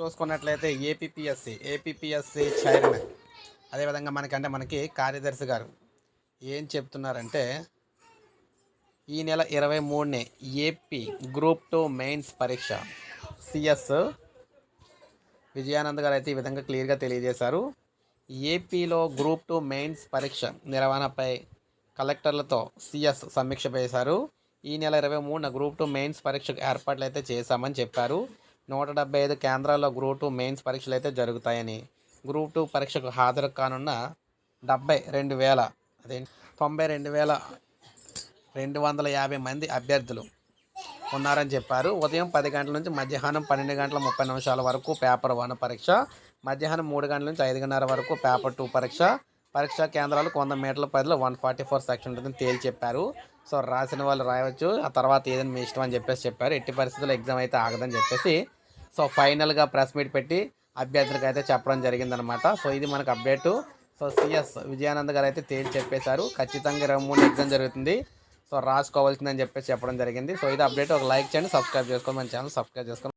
చూసుకున్నట్లయితే APSC APSC chairman అదేవిధంగా మనకంటే మనకి కార్యదర్శి గారు ఏం చెప్తున్నారంటే ఈ నెల ఇరవై మూడునే ఏపీ గ్రూప్ టూ మెయిన్స్ పరీక్ష. సిఎస్ విజయానంద్ గారు అయితే ఈ విధంగా క్లియర్గా తెలియజేశారు. ఏపీలో గ్రూప్ టూ మెయిన్స్ పరీక్ష నిర్వహణపై కలెక్టర్లతో సిఎస్ సమీక్ష చేశారు ఈ నెల ఇరవై మూడున గ్రూప్ టూ మెయిన్స్ పరీక్షకు ఏర్పాట్లు అయితే చేశామని చెప్పారు. నూట డెబ్బై ఐదు కేంద్రాల్లో గ్రూప్ టూ మెయిన్స్ పరీక్షలు అయితే జరుగుతాయని గ్రూప్ టూ పరీక్షకు హాజరు కానున్న డెబ్బై రెండు వేల అదే తొంభై రెండు వేల రెండు వందల యాభై మంది అభ్యర్థులు ఉన్నారని చెప్పారు. ఉదయం పది గంటల నుంచి మధ్యాహ్నం పన్నెండు గంటల ముప్పై నిమిషాల వరకు పేపర్ వన్ పరీక్ష మధ్యాహ్నం మూడు గంటల నుంచి ఐదున్నర వరకు పేపర్ టూ పరీక్ష పరీక్షా కేంద్రాలకు వంద మీటర్ల పరిధిలో వన్ ఫార్టీ ఫోర్ సెక్షన్ ఉంటుందని తేల్చి చెప్పారు. సో రాసిన వాళ్ళు రాయవచ్చు ఆ తర్వాత ఏదైనా మీ ఇష్టం అని చెప్పేసి చెప్పారు. ఎట్టి పరిస్థితుల్లో ఎగ్జామ్ అయితే ఆగదని చెప్పేసి సో ఫైనల్గా ప్రెస్ మీట్ పెట్టి అభ్యర్థులకు అయితే చెప్పడం జరిగిందనమాట సో ఇది మనకు అప్డేటు సో సిఎస్ విజయానంద్ గారు అయితే తేల్చి చెప్పేశారు. ఖచ్చితంగా ఇరవై మూడు ఎగ్జామ్ జరుగుతుంది. సో రాసుకోవాల్సిందని చెప్పేసి చెప్పడం జరిగింది. సో ఇది అప్డేట్ ఒక లైక్ చేయండి సబ్స్క్రైబ్ చేసుకోండి. మన ఛానల్ సబ్స్క్రైబ్ చేసుకొని